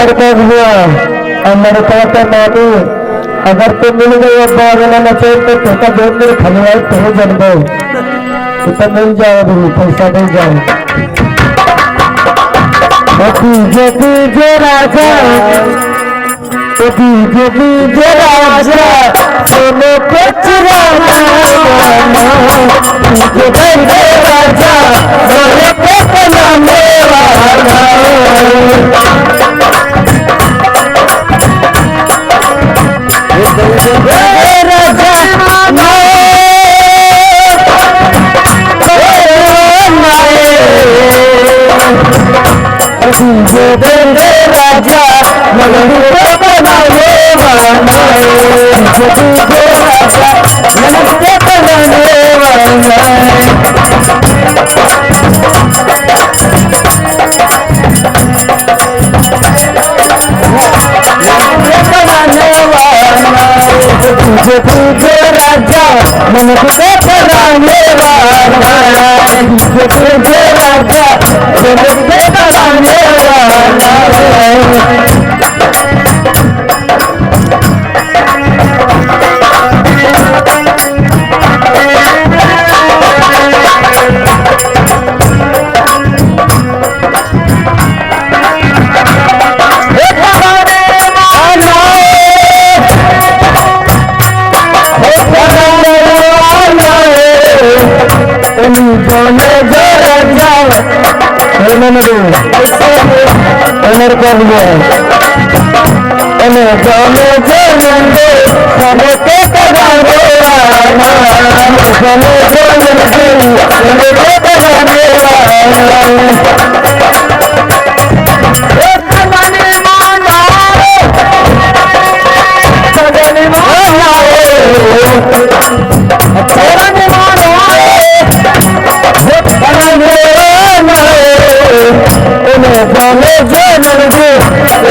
लड़का हुआ और लड़का तो मानी अगर तू मिल गई अब बागला न चाहिए तो तुका दो दिन खलवाई तो हो जन दो तो मिल जाए अभी पैसा मिल जाए डीजे डीजे राजा ओ डीजे डीजे राजा सोनो कचरा डीजे डीजे राजा राजा मगर बनाने वाला राजा मगर बनाने वाला बनाने वाला तुझे तुझे राजा मन को बनाने वाला तुझे तुझे love. ನೋಡಿ ನೋಡಿ ನೋಡ್ಕೊಂಡು ಸಮಸ್ಯೆ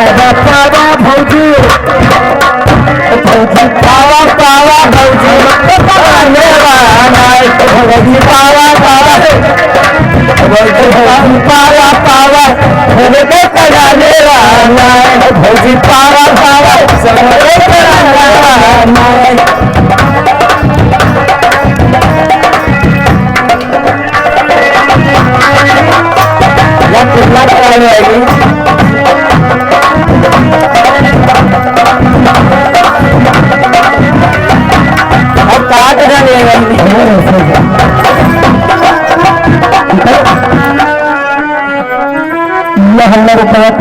बाबा पावा भाऊजी पावा पावा भाऊजी भाऊजी पावा पावा भाऊजी पावा पावा पावा पावा सगळे कडाले राहणार Thank you. ಇಲ್ಲ ಪ್ರಯತ್ನ